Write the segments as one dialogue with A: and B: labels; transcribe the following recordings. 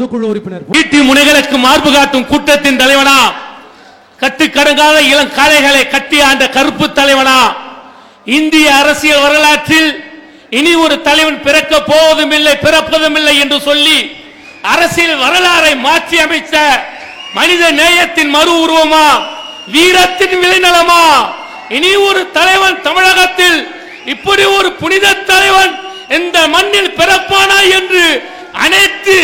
A: பொதுக்குழு உறுப்பினர்.
B: வீட்டு முனைகளுக்கு மார்பு காட்டும் கூட்டத்தின் தலைவனா? கட்டுக்கடங்காத இளம் காளைகளை கட்டி ஆண்ட கருப்பு தலைவனா? இந்திய அரசியல் வரலாற்றில் இனி ஒரு தலைவன் பிறக்க போவதும் இல்லை பிறப்பதும் இல்லை என்று சொல்லி அரசியல் வரலாறை மாற்றி அமைத்த மனித நேயத்தின் மறு உருவமா? வீரத்தின் விளைநலமா? இனி ஒரு தலைவன் தமிழகத்தில் இப்படி ஒரு புனித தலைவன் இந்த மண்ணில் பிறப்பானா என்று அனைத்து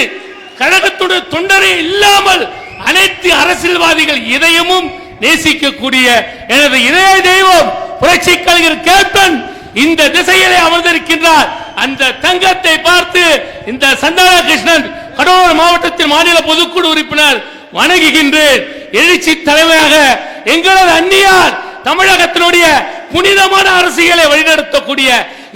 B: கழகத்துடைய தொண்டரை இல்லாமல் அனைத்து அரசியல்வாதிகள் இதயமும் நேசிக்கக்கூடிய எனது இதய தெய்வம் புரட்சி கலைஞர் கேப்டன் இந்த திசையிலே அமர்ந்திருக்கின்றார். அந்த தங்கத்தை பார்த்து இந்த சந்தான கிருஷ்ணன் கடலூர் மாவட்டத்தின் மாநில பொதுக்குழு உறுப்பினர் வணங்குகின்றேன். எழுச்சி தலைவராக எங்களது அந்நியார் தமிழகத்தினுடைய புனிதமான அரசியலை வழிநடத்தக்கூடிய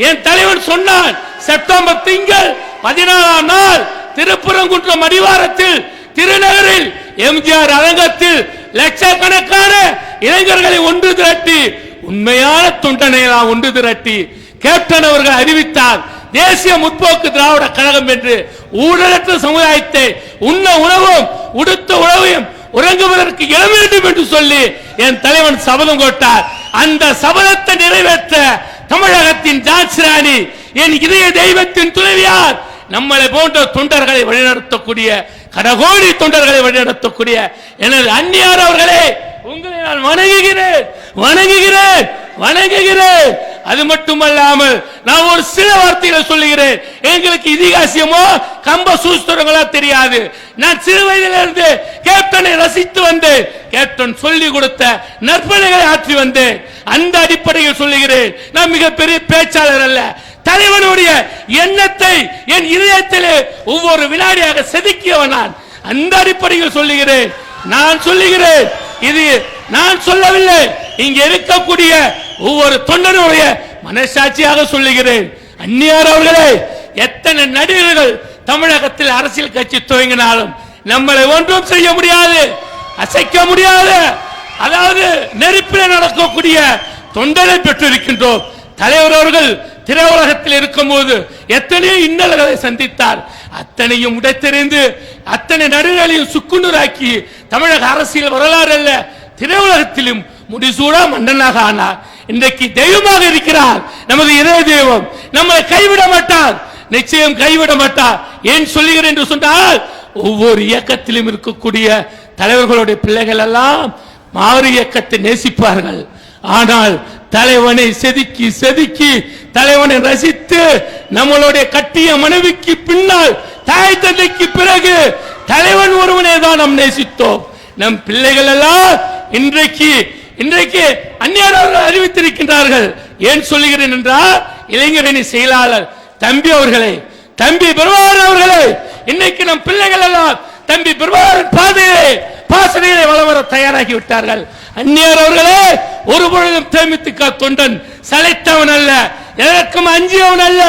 B: என் தலைவன் சொன்னான் செப்டம்பர் திங்கள் பதினாறாம் நாள் திருப்பரங்குன்றம் அடிவாரத்தில் திருநகரில் எம்ஜிஆர் அரங்கத்தில் லட்சக்கணக்கான இளைஞர்களை ஒன்று திரட்டி உண்மையான தொண்டனை ஒன்று திரட்டி கேப்டன் அவர்கள் அறிவித்தார் தேசிய முற்போக்கு திராவிட கழகம் என்று ஊழலற்ற சமுதாயத்தை உண்ண உணவும் உடுத்த உணவையும் உறங்குவதற்கு இட வேண்டும் என்று சொல்லி என் தலைவன் சபதம் கொட்டார். அந்த சபதத்தை நிறைவேற்ற தமிழகத்தின் ஜான்சி ராணி என் இதய தெய்வத்தின் துணைவியார் நம்மளை போன்ற தொண்டர்களை வழிநடத்தக்கூடிய கடகோடி தொண்டர்களை வழிநடத்தக்கூடிய எனது அந்நியார் அவர்களே உங்களை நான் வணங்குகிறேன் வணங்குகிறேன் வணங்குகிறேன். அது மட்டுமல்லாமல் நான் ஒரு சில வார்த்தைகளை சொல்லுகிறேன். எங்களுக்கு இதிகாசியமோ கம்ப சூஸ்திரங்களோ தெரியாது. நான் சிறு வயதிலிருந்து கேப்டனை ரசித்து வந்தேன். கேப்டன் சொல்லி கொடுத்த நற்பணிகளை ஆற்றி வந்தேன். அந்த அடிப்படையில் சொல்லுகிறேன். நான் மிகப்பெரிய பேச்சாளர் அல்ல. தலைவனுடைய எண்ணத்தை என் இதயத்திலே ஒவ்வொரு வினாடியாக செதுக்கியவன் நான். அந்த அடிப்படையில் சொல்லுகிறேன். நான் சொல்லுகிறேன். இது நான் சொல்லவில்லை. இங்க இருக்கக்கூடிய ஒவ்வொரு தொண்டனுடைய மனசாட்சியாக சொல்லுகிறேன். அந்நியார் அவர்களே எத்தனை நடிகர்கள் தமிழகத்தில் அரசியல் கட்சி துவங்கினாலும் நம்மளை ஒன்றும் செய்ய முடியாது அசைக்க முடியாது. அதாவது நெருப்பில் நடக்கக்கூடிய தொண்டனை பெற்றிருக்கின்றோம். தலைவர் அவர்கள் திரை உலகத்தில் இருக்கும்போது எத்தனையோ இன்னல்களை சந்தித்தார். அத்தனையும் உடைத்தெறிந்து அத்தனை நடுநிலையும் சுக்குநூறாக்கி தமிழக அரசியல் வரலாறு அல்ல திரையுலகத்திலும் முடிசூடா மன்னனாக ஆனார். இன்றைக்கு தெய்வமாக இருக்கிறார் நமது இதய தெய்வம் நம்மளை கைவிட மாட்டார். நிச்சயம் கைவிட மாட்டார். ஏன் சொல்லுகிறேன் என்று சொன்னால் ஒவ்வொரு இயக்கத்திலும் இருக்கக்கூடிய தலைவர்களுடைய பிள்ளைகள் எல்லாம் மாறு இயக்கத்தை நேசிப்பார்கள். ஆனால் தலைவனை செதுக்கி செதுக்கி தலைவனை ரசித்து நம்மளுடைய கட்டிய மனைவிக்கு பின்னால் தாய் தந்தைக்கு பிறகு தலைவன் ஒருவனே தான் நாம் நேசித்தோம். நம் பிள்ளைகள் எல்லாம் இன்றைக்கு இன்றைக்கு அந்நியார் அவர்கள் அறிவித்திருக்கின்றார்கள். ஏன் சொல்லுகிறேன் என்றால் இளைஞரணி செயலாளர் தம்பி அவர்களை தம்பி பிரபாகரன் அவர்களை இன்னைக்கு நம் பிள்ளைகள் எல்லாம் தம்பி பிரபாகரன் பாதையிலே பாசனையிலே வளம் வர தயாராகி விட்டார்கள். அந்நியர் அவர்களே ஒரு பொழுதும் தேமித்துக்கா தொண்டன். சளைத்தவன் அல்ல எதற்கும் அஞ்சியவன் அல்ல.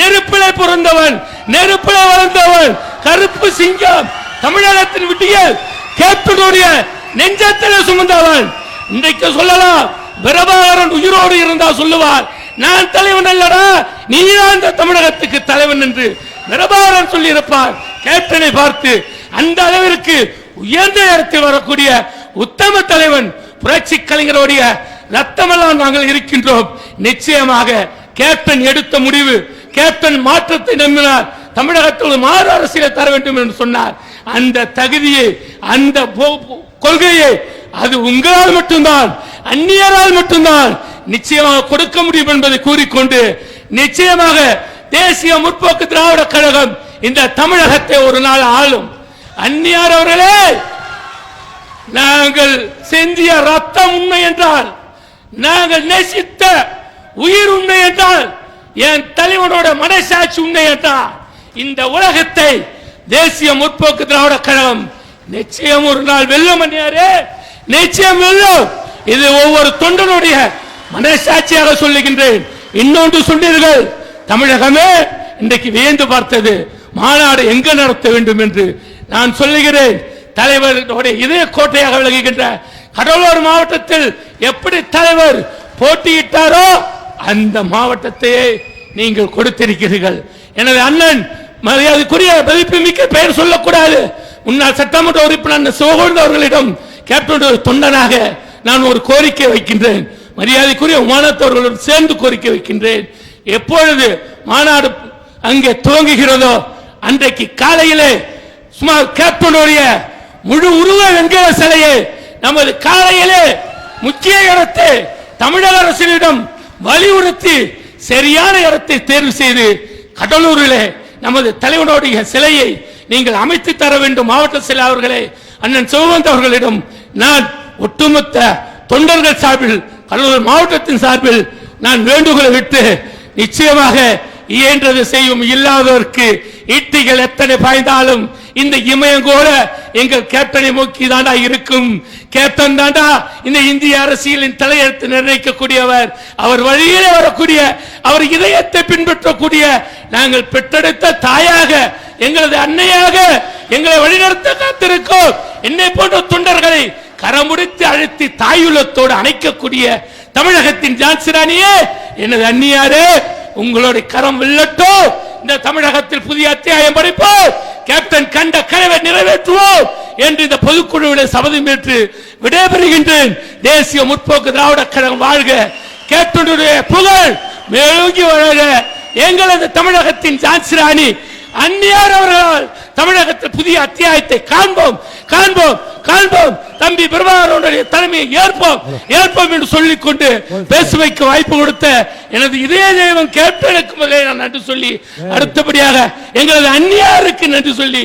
B: நெருப்பிலே பிறந்தவன் நெருப்பிலே வளர்ந்தவன். கருப்பு சிங்கம் தமிழகத்தின் விட்டியல் கேப்டனுடைய நெஞ்சத்தில சுமந்தவன். இன்றைக்கு சொல்லலாம் பிரபாகரன் உயிரோடு இருந்தா சொல்லுவார். நான் தலைவன் அல்லடா நீதான் இந்த தமிழகத்துக்கு தலைவன் என்று பிரபாகரன் சொல்லி இருப்பார் கேப்டனை பார்த்து அந்த அளவிற்கு உயர்ந்த இடத்தில் வரக்கூடிய உத்தம தலைவன் புரட்சி கலைஞருடைய ரத்தமெல்லாம் நாங்கள் இருக்கின்றோம். நிச்சயமாக கேப்டன் எடுத்த முடிவு கேப்டன் மாற்றத்தை நம்பினார். தமிழகத்தில் ஒரு மாறு அரசியலை தர வேண்டும் என்று சொன்னார். அந்த தகுதியை அந்த போ- கொள்கையை அது உங்களால் மட்டும்தான் அந்நியரால் மட்டும்தான் நிச்சயமாக கொடுக்க முடியும் என்பதை கூறிக்கொண்டு நிச்சயமாக தேசிய முற்போக்கு திராவிட கழகம் இந்த தமிழகத்தை ஒரு நாள் ஆளும். அந்நியார் அவர்களே! நாங்கள் செஞ்சிய ரத்தம் உண்மை என்றால் நாங்கள் நேசித்த உயிர் உண்மை என்றால் என் தலைவனோட மனசாட்சி உண்மை என்றால் இந்த உலகத்தை தேசிய முற்போக்கு திராவிட கழகம் நிச்சயம் ஒரு நாள் வெல்லும் நிச்சயம் வெல்லும். இது ஒவ்வொரு தொண்டனுடைய மனசாட்சியாக சொல்லுகின்றேன். இன்னொன்று சொன்னீர்கள் தமிழகமே இன்றைக்கு வியந்து பார்த்தது மாநாடு எங்க நடத்த வேண்டும் என்று நான் சொல்லுகிறேன். தலைவர்களுடைய இதய கோட்டையாக விளங்குகின்ற கடலூர் மாவட்டத்தில் எப்படி தலைவர் போட்டியிட்டாரோ அந்த மாவட்டத்தையே நீங்கள் கொடுத்திருக்கிறீர்கள். எனது அண்ணன் மரியாதைக்குரிய மதிப்புமிக்க பெயர் சொல்லக்கூடாது. முன்னாள் சட்டமன்ற உறுப்பினர் சிவகோவிந்த் அவர்களிடம் கேப்டன் தொண்டனாக நான் ஒரு கோரிக்கை வைக்கின்றேன். மரியாதைக்குரிய மாணவத்தவர்களுடன் சேர்ந்து கோரிக்கை வைக்கின்றேன். எப்பொழுது மாநாடு அங்கே துவங்குகிறதோ அன்றைக்கு காலையிலே சுமார் கேப்டனுடைய முழு உருவ வெண்கல சிலையை நமது காலையிலே முக்கிய இடத்தை தமிழக அரசிடம் வலியுறுத்தி சரியான இடத்தை தேர்வு செய்து கடலூரிலே நமது தலைவனுடைய சிலையை நீங்கள் அமைத்து தர வேண்டும். மாவட்ட செயலர் அவர்களே அண்ணன் சிவகந்த் அவர்களிடம் நான் ஒட்டுமொத்த தொண்டர்கள் சார்பில் கடலூர் மாவட்டத்தின் சார்பில் நான் வேண்டுகோளை விட்டு நிச்சயமாக இயன்றது செய்யும். இல்லாதவர்க்கு ஈட்டிகள் எத்தனை பாய்ந்தாலும் இந்த இமயம் கூட எங்க கேப்டனை நோக்கி தாண்டா இருக்கும். கேப்டன் தாண்டா இந்த இந்திய அரசியலின் தலையெழுத்து நிர்ணயிக்கக்கூடியவர். அவர் வழியிலே வரக்கூடிய அவர் இதயத்தை பின்பற்றக்கூடிய நாங்கள் பெற்றெடுத்த தாயாக எங்களது அன்னையாக எங்களை வழிநடத்த காத்திருக்கோம். என்னை போன்ற தொண்டர்களை கரமுடித்து அழுத்தி தாயுலத்தோடு அணைக்கக்கூடிய தமிழகத்தின் ஜான்சிராணியே எனது அந்நியாரே உங்களுடைய கரம் வெல்லட்டும். இந்த தமிழகத்தில் புதிய அத்தியாயம் படிப்போம். கேப்டன் நிறைவேற்றுவோம் என்று இந்த பொதுக்குழுவில் சபதம் ஏற்று விடைபெறுகின்றேன். தேசிய முற்போக்கு திராவிட கழகம் வாழ்க. கேட்டுடைய புகழ் மேலோங்கி வழங்க எங்களது தமிழகத்தின் ஜான்சிராணி அந்நியார் அவர்களால் தமிழகத்தில் புதிய அத்தியாயத்தை காண்போம். காண்போம் காண்போம். தம்பி பிரபாகரனுடைய தலைமையை ஏற்போம். ஏற்போம் என்று சொல்லிக் கொண்டு பேசுவைக்கு வாய்ப்பு கொடுத்த எனது இதய தெய்வம் கேப்டனுக்கு முதலே நான் நன்றி சொல்லி அடுத்தபடியாக எங்களது அந்நியாருக்கு நன்றி சொல்லி